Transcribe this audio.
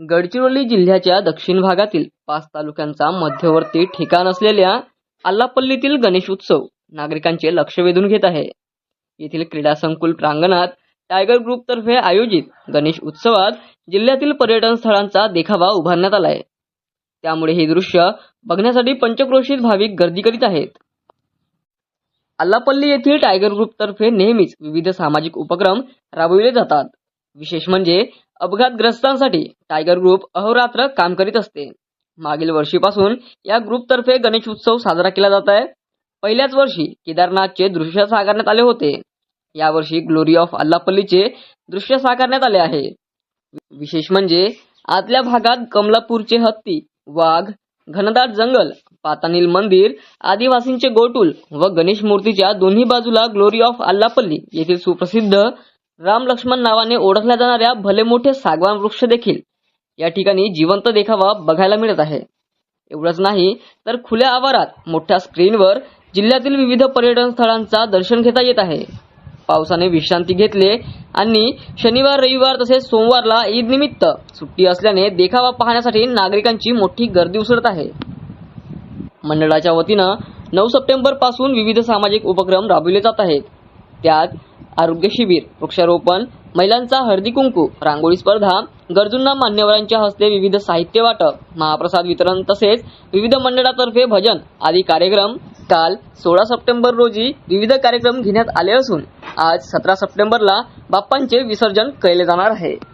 गडचिरोली जिल्ह्याच्या दक्षिण भागातील पाच तालुक्यांचा मध्यवर्ती ठिकाण असलेल्या आल्लापल्लीतील गणेश उत्सव नागरिकांचे लक्ष वेधून घेत आहे. येथील क्रीडा संकुल प्रांगणात टायगर ग्रुपतर्फे आयोजित गणेश उत्सवात जिल्ह्यातील पर्यटन स्थळांचा देखावा उभारण्यात आलाय. त्यामुळे हे दृश्य बघण्यासाठी पंचक्रोशीत भाविक गर्दी करीत आहेत. आल्लापल्ली येथील टायगर ग्रुपतर्फे नेहमीच विविध सामाजिक उपक्रम राबविले जातात. विशेष म्हणजे अपघातग्रस्तांसाठी टायगर ग्रुप अहोरात्र काम करीत असते. मागील वर्षीपासून या ग्रुपतर्फे गणेश उत्सव साजरा केला जात आहे. पहिल्याच वर्षी केदारनाथचे दृश्य साकारण्यात आले होते. यावर्षी ग्लोरी ऑफ अल्लापल्लीचे दृश्य साकारण्यात आले आहे. विशेष म्हणजे आतल्या भागात कमलापूरचे हत्ती वाघ घनदाट जंगल पातानील मंदिर आदिवासींचे गोटूल व गणेश मूर्तीच्या दोन्ही बाजूला ग्लोरी ऑफ अल्लापल्ली येथील सुप्रसिद्ध राम लक्ष्मण नावाने ओळखल्या जाणाऱ्या भले मोठे सागवान वृक्ष देखील या ठिकाणी जिवंत देखावा बघायला मिळत आहे. एवढंच नाही तर खुल्या आवारात मोठ्या स्क्रीनवर जिल्ह्यातील विविध पर्यटन स्थळांचा दर्शन घेता येत आहे. पावसाने विश्रांती घेतले आणि शनिवार रविवार तसेच सोमवारला ईद निमित्त सुट्टी असल्याने देखावा पाहण्यासाठी नागरिकांची मोठी गर्दी उसळत आहे. मंडळाच्या वतीनं नऊ सप्टेंबरपासून विविध सामाजिक उपक्रम राबविले जात आहेत. त्यात आरोग्य शिबिर वृक्षारोपण महिलांचा हळदी कुंकू रांगोळी स्पर्धा गरजूंना मान्यवरांच्या हस्ते विविध साहित्य वाटप महाप्रसाद वितरण तसेच विविध मंडळातर्फे भजन आदी कार्यक्रम. काल सोळा सप्टेंबर रोजी विविध कार्यक्रम घेण्यात आले असून आज सतरा सप्टेंबरला बाप्पांचे विसर्जन केले जाणार आहे.